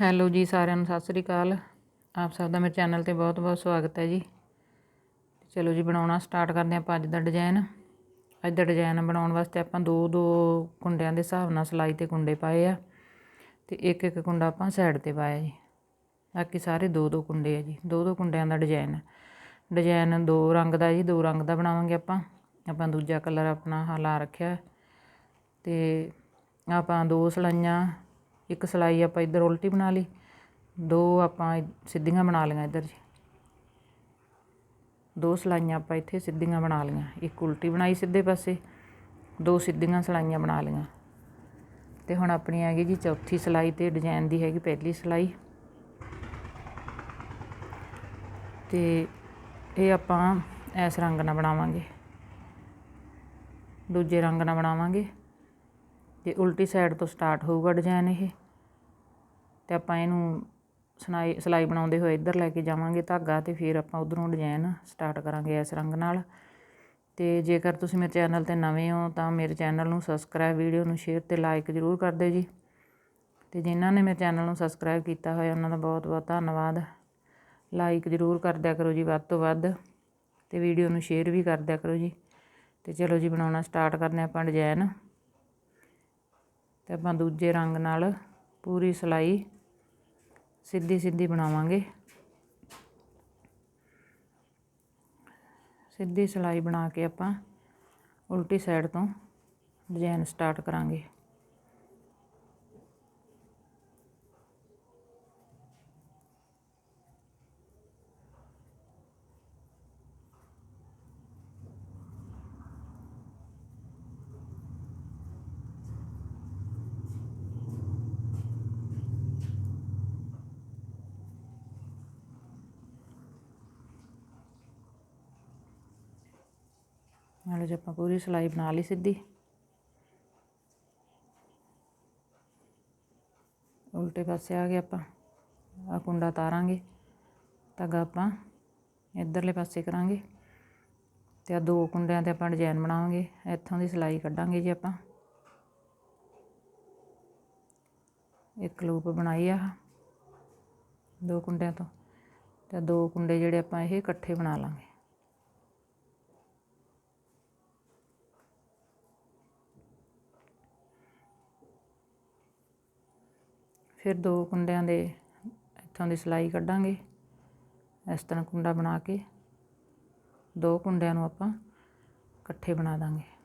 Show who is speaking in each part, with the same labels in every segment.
Speaker 1: Hello ਜੀ ਸਾਰਿਆਂ ਨੂੰ, ਸਤਿ ਸ੍ਰੀ ਅਕਾਲ। ਆਪ ਸਭ ਦਾ ਮੇਰੇ ਚੈਨਲ ਤੇ ਬਹੁਤ-ਬਹੁਤ ਸਵਾਗਤ ਹੈ ਜੀ। ਚਲੋ ਜੀ, ਬਣਾਉਣਾ ਸਟਾਰਟ ਕਰਦੇ ਆਪਾਂ ਅੱਜ ਦਾ ਡਿਜ਼ਾਈਨ ਅੱਜ ਦਾ ਡਿਜ਼ਾਈਨ ਬਣਾਉਣ ਵਾਸਤੇ ਆਪਾਂ ਦੋ ਦੋ ਕੁੰਡਿਆਂ ਦੇ ਹਿਸਾਬ ਨਾਲ ਸਲਾਈ ਤੇ ਕੁੰਡੇ ਪਾਏ ਆ ਤੇ ਇੱਕ ਇੱਕ ਕੁੰਡਾ ਆਪਾਂ ਸਾਈਡ ਤੇ ਪਾਇਆ ਜੀ। ਬਾਕੀ ਸਾਰੇ ਦੋ ਦੋ ਕੁੰਡੇ ਆ ਜੀ, ਦੋ ਦੋ ਕੁੰਡਿਆਂ ਦਾ ਡਿਜ਼ਾਈਨ ਡਿਜ਼ਾਈਨ ਦੋ ਰੰਗ ਦਾ ਜੀ, ਦੋ ਰੰਗ ਦਾ ਬਣਾਵਾਂਗੇ ਆਪਾਂ। ਆਪਾਂ ਦੂਜਾ ਕਲਰ ਆਪਣਾ ਹਲਾ ਰੱਖਿਆ। ਤੇ ਆਪਾਂ ਦੋ ਸਲਾਈਆਂ ਇੱਕ ਸਲਾਈ ਆਪਾਂ ਇੱਧਰ ਉਲਟੀ ਬਣਾ ਲਈ, ਦੋ ਆਪਾਂ ਇ- ਸਿੱਧੀਆਂ ਬਣਾ ਲਈਆਂ ਇੱਧਰ ਜੀ। ਦੋ ਸਲਾਈਆਂ ਆਪਾਂ ਇੱਥੇ ਸਿੱਧੀਆਂ ਬਣਾ ਲਈਆਂ, ਇੱਕ ਉਲਟੀ ਬਣਾਈ ਸਿੱਧੇ ਪਾਸੇ, ਦੋ ਸਿੱਧੀਆਂ ਸਲਾਈਆਂ ਬਣਾ ਲਈਆਂ। ਤੇ ਹੁਣ ਆਪਣੀ ਹੈਗੀ ਜੀ ਚੌਥੀ ਸਲਾਈ ਤੇ ਡਿਜ਼ਾਈਨ ਦੀ ਹੈਗੀ ਪਹਿਲੀ ਸਲਾਈ। ਤੇ ਇਹ ਆਪਾਂ ਇਸ ਰੰਗ ਨਾਲ ਬਣਾਵਾਂਗੇ। ਦੂਜੇ ਰੰਗ ਨਾਲ ਬਣਾਵਾਂਗੇ। ਤੇ ਉਲਟੀ ਸਾਈਡ ਤੋਂ ਸਟਾਰਟ ਹੋਊਗਾ ਡਿਜ਼ਾਈਨ ਇਹ। ਤੇ ਆਪਾਂ ਇਹਨੂੰ ਸਨਾਈ ਸਿਲਾਈ ਬਣਾਉਂਦੇ ਹੋਏ ਇੱਧਰ ਲੈ ਕੇ ਜਾਵਾਂਗੇ ਧਾਗਾ ਤੇ ਫਿਰ ਆਪਾਂ ਉਧਰੋਂ ਡਿਜ਼ਾਈਨ ਸਟਾਰਟ ਕਰਾਂਗੇ ਇਸ ਰੰਗ ਨਾਲ। ਤੇ ਜੇਕਰ ਤੁਸੀਂ ਮੇਰੇ ਚੈਨਲ ਤੇ ਨਵੇਂ ਹੋ ਤਾਂ ਮੇਰੇ ਚੈਨਲ ਨੂੰ ਸਬਸਕ੍ਰਾਈਬ ਵੀਡੀਓ ਨੂੰ ਸ਼ੇਅਰ ਤੇ ਲਾਈਕ ਜ਼ਰੂਰ ਕਰ ਦਿਓ ਜੀ। ਤੇ ਜਿਨ੍ਹਾਂ ਨੇ ਮੇਰੇ ਚੈਨਲ ਨੂੰ ਸਬਸਕ੍ਰਾਈਬ ਕੀਤਾ ਹੋਇਆ ਉਹਨਾਂ ਦਾ ਬਹੁਤ ਬਹੁਤ ਧੰਨਵਾਦ। ਲਾਈਕ ਜ਼ਰੂਰ ਕਰ ਦਿਆ ਕਰੋ ਜੀ ਵੱਧ ਤੋਂ ਵੱਧ ਤੇ ਵੀਡੀਓ ਨੂੰ ਸ਼ੇਅਰ ਵੀ ਕਰ ਦਿਆ ਕਰੋ ਜੀ। ਤੇ ਚਲੋ ਜੀ ਬਣਾਉਣਾ ਸਟਾਰਟ ਕਰਨੇ ਆਪਾਂ ਡਿਜ਼ਾਈਨ ਤੇ ਆਪਾਂ ਦੂਜੇ ਰੰਗ ਨਾਲ ਪੂਰੀ ਸਿਲਾਈ ਸਿੱਧੀ ਸਿੱਧੀ ਬਣਾਵਾਂਗੇ। ਸਿੱਧੀ ਸਿਲਾਈ ਬਣਾ ਕੇ ਆਪਾਂ ਉਲਟੀ ਸਾਈਡ ਤੋਂ ਡਿਜ਼ਾਈਨ ਸਟਾਰਟ ਕਰਾਂਗੇ। ਨਾਲੇ ਜੇ ਆਪਾਂ ਪੂਰੀ ਸਿਲਾਈ ਬਣਾ ਲਈ ਸਿੱਧੀ। ਉਲਟੇ ਪਾਸੇ ਆ ਗਏ ਆਪਾਂ ਆ ਕੁੰਡਾ ਤਾਰਾਂਗੇ, ਧਾਗਾ ਆਪਾਂ ਇਧਰਲੇ ਪਾਸੇ ਕਰਾਂਗੇ ਤੇ ਆ ਦੋ ਕੁੰਡਿਆਂ ਤੇ ਆਪਾਂ ਡਿਜ਼ਾਈਨ ਬਣਾਵਾਂਗੇ, ਇੱਥੋਂ ਦੀ ਸਿਲਾਈ ਕੱਢਾਂਗੇ ਜੀ ਆਪਾਂ। ਇੱਕ ਲੂਪ ਬਣਾਈ ਆ ਦੋ ਕੁੰਡਿਆਂ ਤੋਂ ਤੇ ਦੋ ਕੁੰਡੇ ਜਿਹੜੇ ਆਪਾਂ ਇਹ ਇਕੱਠੇ ਬਣਾ ਲਾਂਗੇ। ਫਿਰ ਦੋ ਕੁੰਡਿਆਂ ਦੇ ਇੱਥੋਂ ਦੀ ਸਿਲਾਈ ਕੱਢਾਂਗੇ, ਇਸ ਤਰ੍ਹਾਂ ਕੁੰਡਾ ਬਣਾ ਕੇ ਦੋ ਕੁੰਡਿਆਂ ਨੂੰ ਆਪਾਂ ਇਕੱਠੇ ਬਣਾ ਦਾਂਗੇ।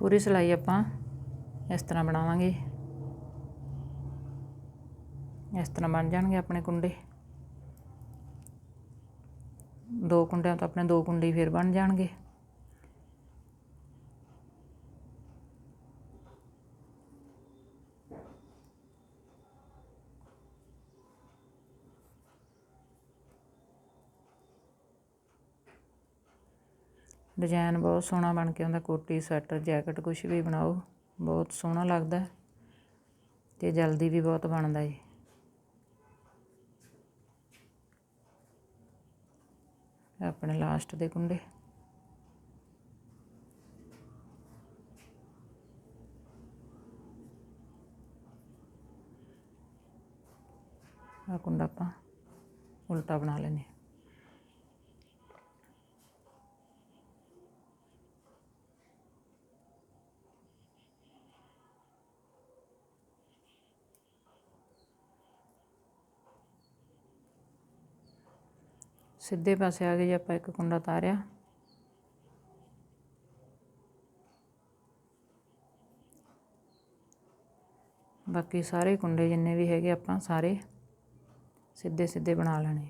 Speaker 1: ਪੂਰੀ ਸਿਲਾਈ ਆਪਾਂ ਇਸ ਤਰ੍ਹਾਂ ਬਣਾਵਾਂਗੇ। ਇਸ ਤਰ੍ਹਾਂ ਬਣ ਜਾਣਗੇ ਆਪਣੇ ਕੁੰਡੇ। ਦੋ ਕੁੰਡਿਆਂ ਤੋਂ ਆਪਣੇ ਦੋ ਕੁੰਡੇ ਫਿਰ ਬਣ ਜਾਣਗੇ। ਡਿਜ਼ਾਈਨ ਬਹੁਤ ਸੋਹਣਾ ਬਣ ਕੇ ਆਉਂਦਾ, ਕੋਟੀ, ਸਵੈਟਰ, ਜੈਕਟ ਕੁਝ ਵੀ ਬਣਾਓ, ਬਹੁਤ ਸੋਹਣਾ ਲੱਗਦਾ ਤੇ ਜਲਦੀ ਵੀ ਬਹੁਤ ਬਣਦਾ ਜੀ ਆਪਣੇ ਲਾਸਟ ਦੇ ਕੁੰਡੇ। ਆ ਕੁੰਡਾ ਆਪਾਂ ਉਲਟਾ ਬਣਾ ਲੈਨੇ ਸਿੱਧੇ ਪਾਸੇ ਆ ਕੇ ਜੇ ਆਪਾਂ ਇੱਕ ਕੁੰਡਾ ਤਾਰਿਆ। ਬਾਕੀ ਸਾਰੇ ਕੁੰਡੇ ਜਿੰਨੇ ਵੀ ਹੈਗੇ ਆਪਾਂ ਸਾਰੇ ਸਿੱਧੇ ਸਿੱਧੇ ਬਣਾ ਲੈਣੇ।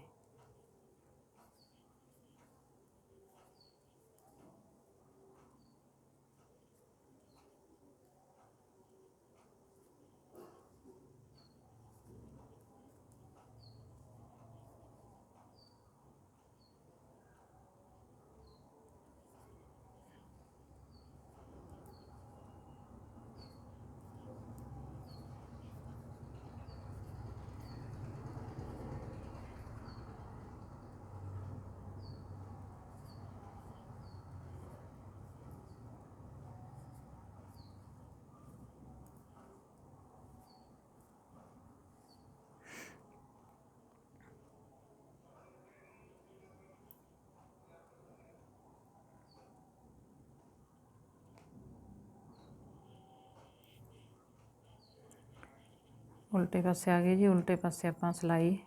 Speaker 1: ਉਲਟੇ ਪਾਸੇ ਆ ਗਏ ਜੀ, ਉਲਟੇ ਪਾਸੇ ਆਪਾਂ ਸਿਲਾਈ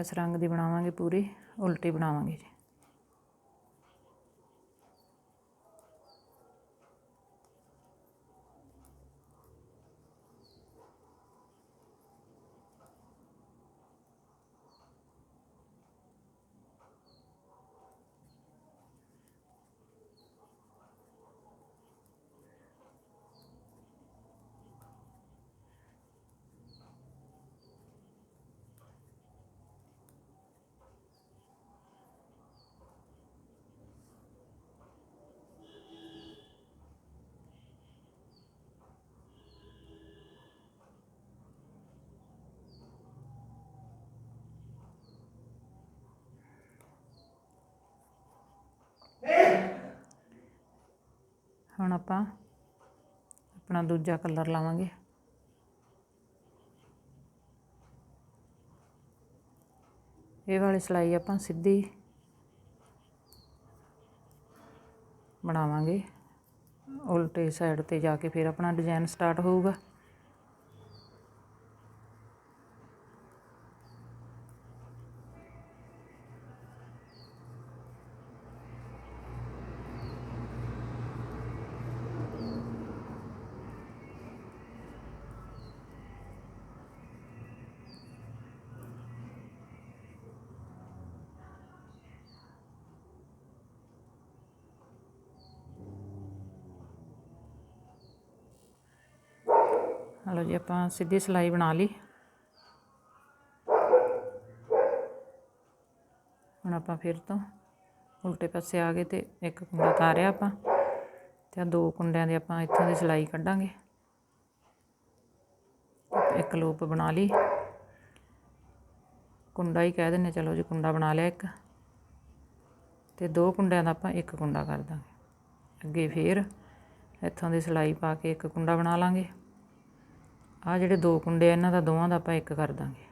Speaker 1: ਇਸ ਰੰਗ ਦੀ ਬਣਾਵਾਂਗੇ ਪੂਰੀ, ਉਲਟੀ ਬਣਾਵਾਂਗੇ ਜੀ। ਹੁਣ ਆਪਾਂ ਆਪਣਾ ਦੂਜਾ ਕਲਰ ਲਾਵਾਂਗੇ। ਇਹ ਵਾਲੀ ਸਿਲਾਈ ਆਪਾਂ ਸਿੱਧੀ ਬਣਾਵਾਂਗੇ। ਉਲਟੇ ਸਾਈਡ ਤੇ ਜਾ ਕੇ ਫਿਰ ਆਪਣਾ ਡਿਜ਼ਾਈਨ ਸਟਾਰਟ ਹੋਊਗਾ। ਹਲੋ ਜੀ, ਆਪਾਂ ਸਿੱਧੀ ਸਿਲਾਈ ਬਣਾ ਲਈ। ਹੁਣ ਆਪਾਂ ਫਿਰ ਤੋਂ ਉਲਟੇ ਪਾਸੇ ਆ ਗਏ ਤੇ ਇੱਕ ਕੁੰਡਾ ਤਾਰਿਆ ਆਪਾਂ ਤੇ ਆ ਦੋ ਕੁੰਡਿਆਂ ਦੇ ਆਪਾਂ ਇੱਥੋਂ ਦੀ ਸਿਲਾਈ ਕੱਢਾਂਗੇ। ਇੱਕ ਲੂਪ ਬਣਾ ਲਈ। ਕੁੰਡਾ ਹੀ ਕਹਿ ਦਿੰਨੇ ਚਲੋ ਜੀ ਕੁੰਡਾ ਬਣਾ ਲਿਆ ਇੱਕ। ਤੇ ਦੋ ਕੁੰਡਿਆਂ ਦਾ ਆਪਾਂ ਇੱਕ ਕੁੰਡਾ ਕਰ ਦਾਂਗੇ। ਅੱਗੇ ਫੇਰ ਇੱਥੋਂ ਦੀ ਸਿਲਾਈ ਪਾ ਕੇ ਇੱਕ ਕੁੰਡਾ ਬਣਾ ਲਾਂਗੇ। ਆ ਜਿਹੜੇ ਦੋ ਕੁੰਡੇ ਆ ਇਹਨਾਂ ਦਾ ਦੋਵਾਂ ਦਾ ਆਪਾਂ ਇੱਕ ਕਰ ਦਾਂਗੇ।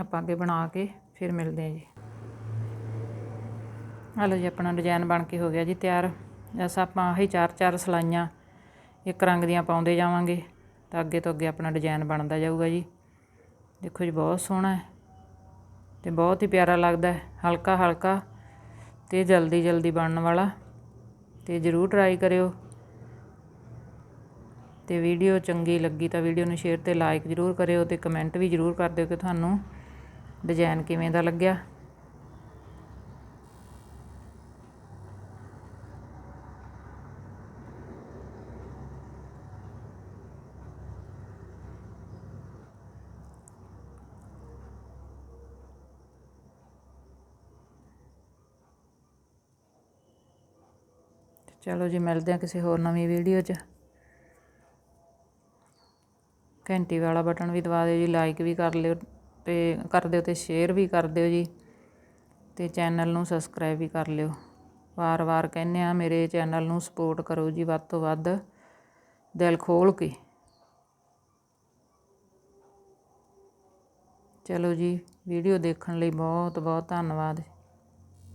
Speaker 1: ਆਪਾਂ ਅੱਗੇ ਬਣਾ ਕੇ ਫਿਰ ਮਿਲਦੇ ਹਾਂ ਜੀ। ਆ ਲਓ ਜੀ, ਆਪਣਾ ਡਿਜ਼ਾਈਨ ਬਣ ਕੇ ਹੋ ਗਿਆ ਜੀ ਤਿਆਰ। ਐਸਾ ਆਪਾਂ ਆਹੀ ਚਾਰ ਚਾਰ ਸਲਾਈਆਂ ਇੱਕ ਰੰਗ ਦੀਆਂ ਪਾਉਂਦੇ ਜਾਵਾਂਗੇ ਤਾਂ ਅੱਗੇ ਤੋਂ ਅੱਗੇ ਆਪਣਾ ਡਿਜ਼ਾਈਨ ਬਣਦਾ ਜਾਊਗਾ ਜੀ। ਦੇਖੋ ਜੀ, ਬਹੁਤ ਸੋਹਣਾ ਹੈ ਤੇ ਬਹੁਤ ਹੀ ਪਿਆਰਾ ਲੱਗਦਾ ਹੈ, ਹਲਕਾ ਹਲਕਾ ਤੇ ਜਲਦੀ ਜਲਦੀ ਬਣਨ ਵਾਲਾ ਤੇ ਜਰੂਰ ਟਰਾਈ ਕਰਿਓ। ਤੇ ਵੀਡੀਓ ਚੰਗੀ ਲੱਗੀ ਤਾਂ ਵੀਡੀਓ ਨੂੰ ਸ਼ੇਅਰ ਤੇ ਲਾਈਕ ਜਰੂਰ ਕਰਿਓ ਤੇ ਕਮੈਂਟ ਵੀ ਜਰੂਰ ਕਰ ਦਿਓ ਕਿ ਤੁਹਾਨੂੰ ਡਿਜ਼ਾਈਨ ਕਿਵੇਂ ਦਾ ਲੱਗਿਆ? ਚਲੋ ਜੀ, ਮਿਲਦੇ ਆ ਕਿਸੇ ਹੋਰ ਨਵੀਂ ਵੀਡੀਓ 'ਚ। ਘੰਟੀ ਵਾਲਾ ਬਟਨ ਵੀ ਦਬਾ ਦਿਓ ਜੀ ਲਾਈਕ ਵੀ ਕਰ ਲਿਓ। ਤੇ ਕਰ ਦਿਓ ਤੇ ਸ਼ੇਅਰ ਵੀ ਕਰ ਦਿਓ ਜੀ ਤੇ ਚੈਨਲ ਨੂੰ ਸਬਸਕ੍ਰਾਈਬ ਵੀ ਕਰ ਲਿਓ। ਵਾਰ-ਵਾਰ ਕਹਿੰਨੇ ਆ ਮੇਰੇ ਚੈਨਲ ਨੂੰ ਸਪੋਰਟ ਕਰੋ ਜੀ ਵੱਧ ਤੋਂ ਵੱਧ। ਦਿਲ ਖੋਲ ਕੇ। ਚਲੋ ਜੀ ਵੀਡੀਓ ਦੇਖਣ ਲਈ ਬਹੁਤ ਬਹੁਤ ਧੰਨਵਾਦ।